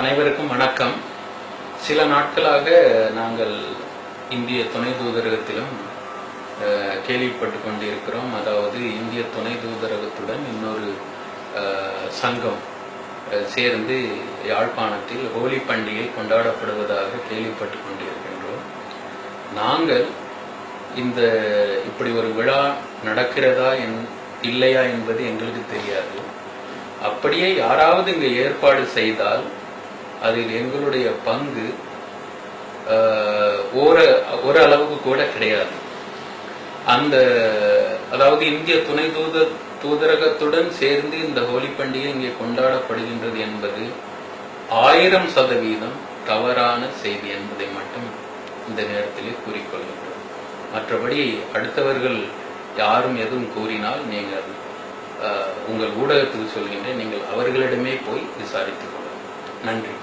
அனைவருக்கும் வணக்கம். சில நாட்களாக நாங்கள் இந்திய துணை தூதரகத்திலும் கேள்விப்பட்டு கொண்டிருக்கிறோம். அதாவது இந்திய துணை தூதரகத்துடன் இன்னொரு சங்கம் சேர்ந்து யாழ்ப்பாணத்தில் ஹோலி பண்டிகை கொண்டாடப்படுவதாக கேள்விப்பட்டு கொண்டிருக்கின்றோம். நாங்கள் இந்த இப்படி ஒரு விழா நடக்கிறதா என் இல்லையா என்பது எங்களுக்கு தெரியாது. அப்படியே யாராவது இங்கு ஏற்பாடு செய்தால் அதில் எங்களுடைய பங்கு ஒரு ஒரு அளவுக்கு கூட கிடையாது. அந்த அதாவது இந்திய துணை தூதர் தூதரகத்துடன் சேர்ந்து இந்த ஹோலி பண்டிகை இங்கே கொண்டாடப்படுகின்றது என்பது ஆயிரம் சதவீதம் தவறான செய்தி என்பதை மட்டும் இந்த நேரத்திலே கூறிக்கொள்கின்றோம். மற்றபடி அடுத்தவர்கள் யாரும் எதுவும் கூறினால் நீங்கள் உங்கள் ஊடகத்துக்கு சொல்கின்றேன் நீங்கள் அவர்களிடமே போய் விசாரித்துக் கொள்ளுங்கள். நன்றி.